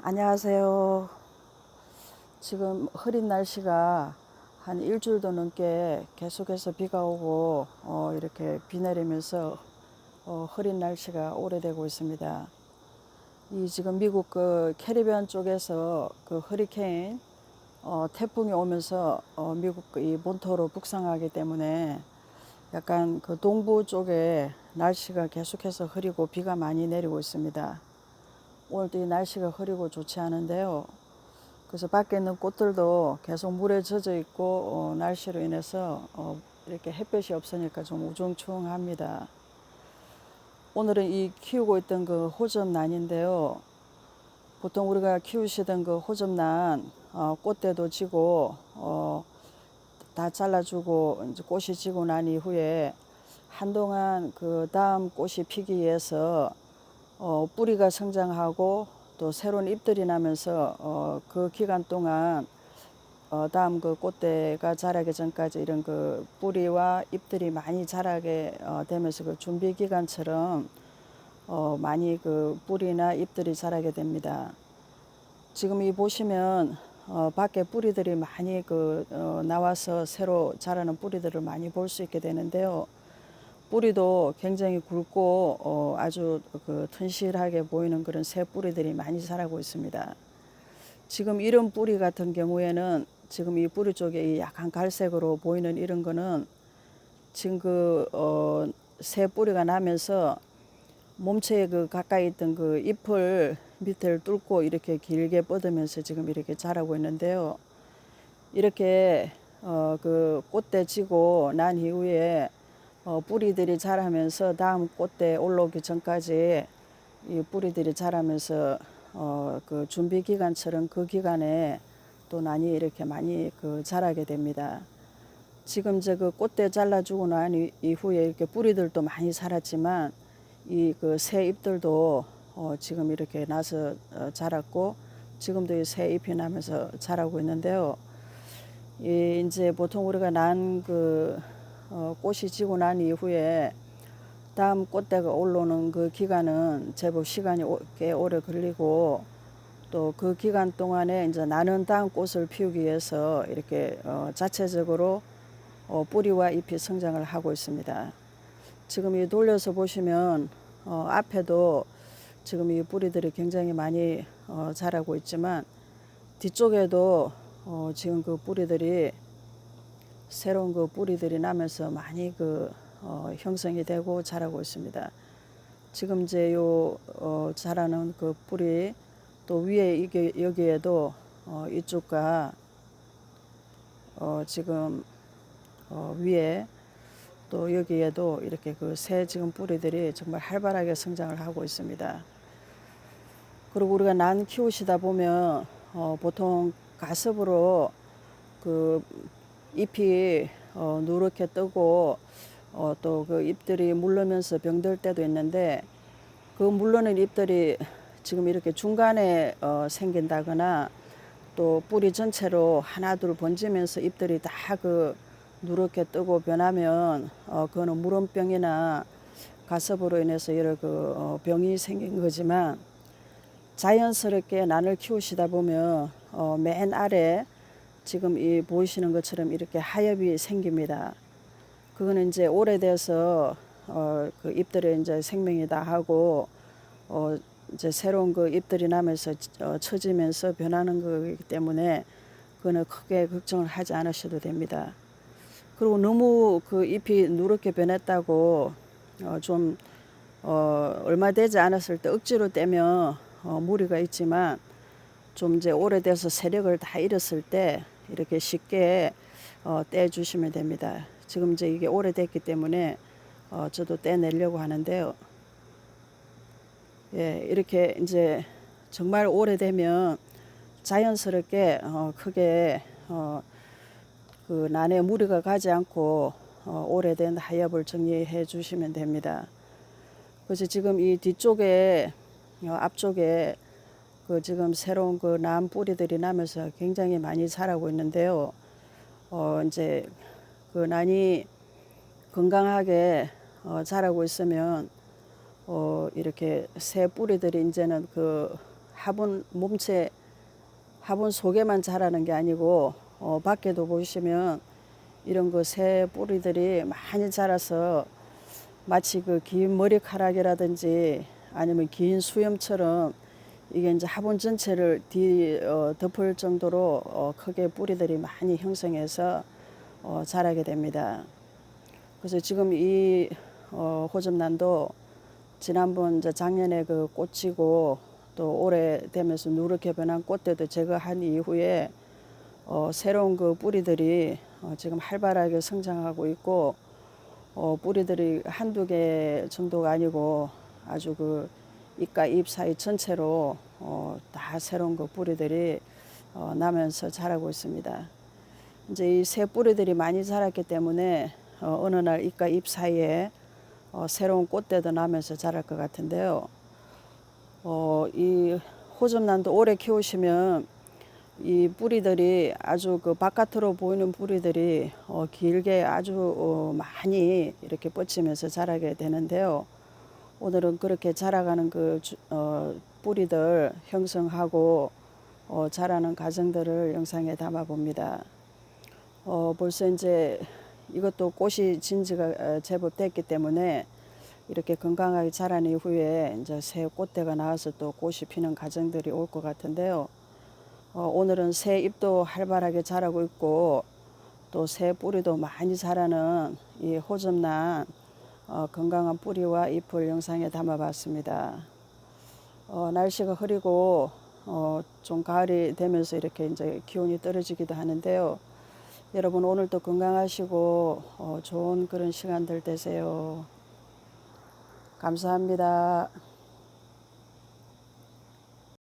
안녕하세요. 지금 흐린 날씨가 한 일주일도 넘게 계속해서 비가 오고 어, 이렇게 비 내리면서 어, 흐린 날씨가 오래되고 있습니다. 이 지금 미국 그 캐리비안 쪽에서 그 허리케인 어, 태풍이 오면서 어, 미국 그 이 본토로 북상하기 때문에 약간 그 동부 쪽에 날씨가 계속해서 흐리고 비가 많이 내리고 있습니다. 오늘도 이 날씨가 흐리고 좋지 않은데요. 그래서 밖에 있는 꽃들도 계속 물에 젖어 있고 어, 날씨로 인해서 어, 이렇게 햇볕이 없으니까 좀 우중충합니다. 오늘은 이 키우고 있던 그 호접란인데요. 보통 우리가 키우시던 그 호접란 어, 꽃대도 지고 어, 다 잘라주고 이제 꽃이 지고 난 이후에 한동안 그 다음 꽃이 피기 위해서 어, 뿌리가 성장하고 또 새로운 잎들이 나면서 어, 그 기간 동안 어, 다음 그 꽃대가 자라기 전까지 이런 그 뿌리와 잎들이 많이 자라게 어, 되면서 그 준비 기간처럼 어, 많이 그 뿌리나 잎들이 자라게 됩니다. 지금 이 보시면 어, 밖에 뿌리들이 많이 그 어, 나와서 새로 자라는 뿌리들을 많이 볼 수 있게 되는데요. 뿌리도 굉장히 굵고 어, 아주 그 튼실하게 보이는 그런 새 뿌리들이 많이 자라고 있습니다. 지금 이런 뿌리 같은 경우에는 지금 이 뿌리 쪽에 이 약간 갈색으로 보이는 이런 거는 지금 그, 어, 새 뿌리가 나면서 몸체에 그 가까이 있던 그 잎을 밑을 뚫고 이렇게 길게 뻗으면서 지금 이렇게 자라고 있는데요. 이렇게 어, 그 꽃대 지고 난 이후에 어, 뿌리들이 자라면서 다음 꽃대 올라오기 전까지 이 뿌리들이 자라면서 어, 그 준비 기간처럼 그 기간에 또 난이 이렇게 많이 그 자라게 됩니다. 지금 저 그 꽃대 잘라주고 난 이- 이후에 이렇게 뿌리들도 많이 자랐지만 이 그 새 잎들도 어, 지금 이렇게 나서 어, 자랐고 지금도 이 새 잎이 나면서 자라고 있는데요. 이 이제 보통 우리가 난그 어, 꽃이 지고 난 이후에 다음 꽃대가 올라오는 그 기간은 제법 시간이 오- 꽤 오래 걸리고 또 그 기간 동안에 이제 나는 다음 꽃을 피우기 위해서 이렇게 어, 자체적으로 어, 뿌리와 잎이 성장을 하고 있습니다. 지금 이 돌려서 보시면 어, 앞에도 지금 이 뿌리들이 굉장히 많이 어, 자라고 있지만 뒤쪽에도 어, 지금 그 뿌리들이 새로운 그 뿌리들이 나면서 많이 그 어, 형성이 되고 자라고 있습니다. 지금 이제 요 어, 자라는 그 뿌리 또 위에 이게 여기에도 어, 이쪽과 어, 지금 어, 위에 또 여기에도 이렇게 그 새 지금 뿌리들이 정말 활발하게 성장을 하고 있습니다. 그리고 우리가 난 키우시다 보면 어, 보통 가습으로 그 잎이 어, 누렇게 뜨고 어, 또 그 잎들이 물르면서 병들 때도 있는데 그 물르는 잎들이 지금 이렇게 중간에 어, 생긴다거나 또 뿌리 전체로 하나둘 번지면서 잎들이 다 그 누렇게 뜨고 변하면 어, 그거는 물원병이나 가습으로 인해서 여러 그 어, 병이 생긴 거지만 자연스럽게 난을 키우시다 보면 어, 맨 아래 지금 이 보이시는 것처럼 이렇게 하엽이 생깁니다. 그거는 이제 오래돼서 어, 그 잎들이 이제 생명이 다 하고 어, 이제 새로운 그 잎들이 나면서 어, 처지면서 변하는 거기 때문에 그거는 크게 걱정을 하지 않으셔도 됩니다. 그리고 너무 그 잎이 누렇게 변했다고 어, 좀 어, 얼마 되지 않았을 때 억지로 떼면 어, 무리가 있지만 좀 이제 오래돼서 세력을 다 잃었을 때 이렇게 쉽게 어, 떼 주시면 됩니다. 지금 이제 이게 오래됐기 때문에 어, 저도 떼내려고 하는데요. 예, 이렇게 이제 정말 오래되면 자연스럽게 어, 크게 어, 그 난에 무리가 가지 않고 어, 오래된 하엽을 정리해 주시면 됩니다. 그래서 지금 이 뒤쪽에 어, 앞쪽에 그 지금 새로운 그난 뿌리들이 나면서 굉장히 많이 자라고 있는데요. 어 이제 그 난이 건강하게 어, 자라고 있으면 어 이렇게 새 뿌리들이 이제는 그 화분 몸체 화분 속에만 자라는 게 아니고 어, 밖에도 보시면 이런 그 새 뿌리들이 많이 자라서 마치 그 긴 머리카락이라든지 아니면 긴 수염처럼 이게 이제 화분 전체를 뒤 어, 덮을 정도로 어, 크게 뿌리들이 많이 형성해서 어, 자라게 됩니다. 그래서 지금 이 어, 호접란도 지난번 이제 작년에 그 꽃이고 또 올해 되면서 누렇게 변한 꽃대도 제거한 이후에 어, 새로운 그 뿌리들이 어, 지금 활발하게 성장하고 있고 어, 뿌리들이 한두 개 정도가 아니고 아주 그 잎과 잎 사이 전체로 어, 다 새로운 그 뿌리들이 어, 나면서 자라고 있습니다. 이제 이 새 뿌리들이 많이 자랐기 때문에 어, 어느 날 잎과 잎 사이에 어, 새로운 꽃대도 나면서 자랄 것 같은데요. 어, 이 호접란도 오래 키우시면 이 뿌리들이 아주 그 바깥으로 보이는 뿌리들이 어, 길게 아주 어, 많이 이렇게 뻗치면서 자라게 되는데요. 오늘은 그렇게 자라가는 그 주- 어, 뿌리들 형성하고 어, 자라는 과정들을 영상에 담아 봅니다. 어, 벌써 이제 이것도 꽃이 진 지가 어, 제법 됐기 때문에 이렇게 건강하게 자란 이후에 이제 새 꽃대가 나와서 또 꽃이 피는 과정들이 올 것 같은데요. 어, 오늘은 새 잎도 활발하게 자라고 있고 또 새 뿌리도 많이 자라는 이 호접란 어, 건강한 뿌리와 잎을 영상에 담아봤습니다. 어, 날씨가 흐리고 어, 좀 가을이 되면서 이렇게 이제 기온이 떨어지기도 하는데요. 여러분 오늘도 건강하시고 어, 좋은 그런 시간들 되세요. 감사합니다.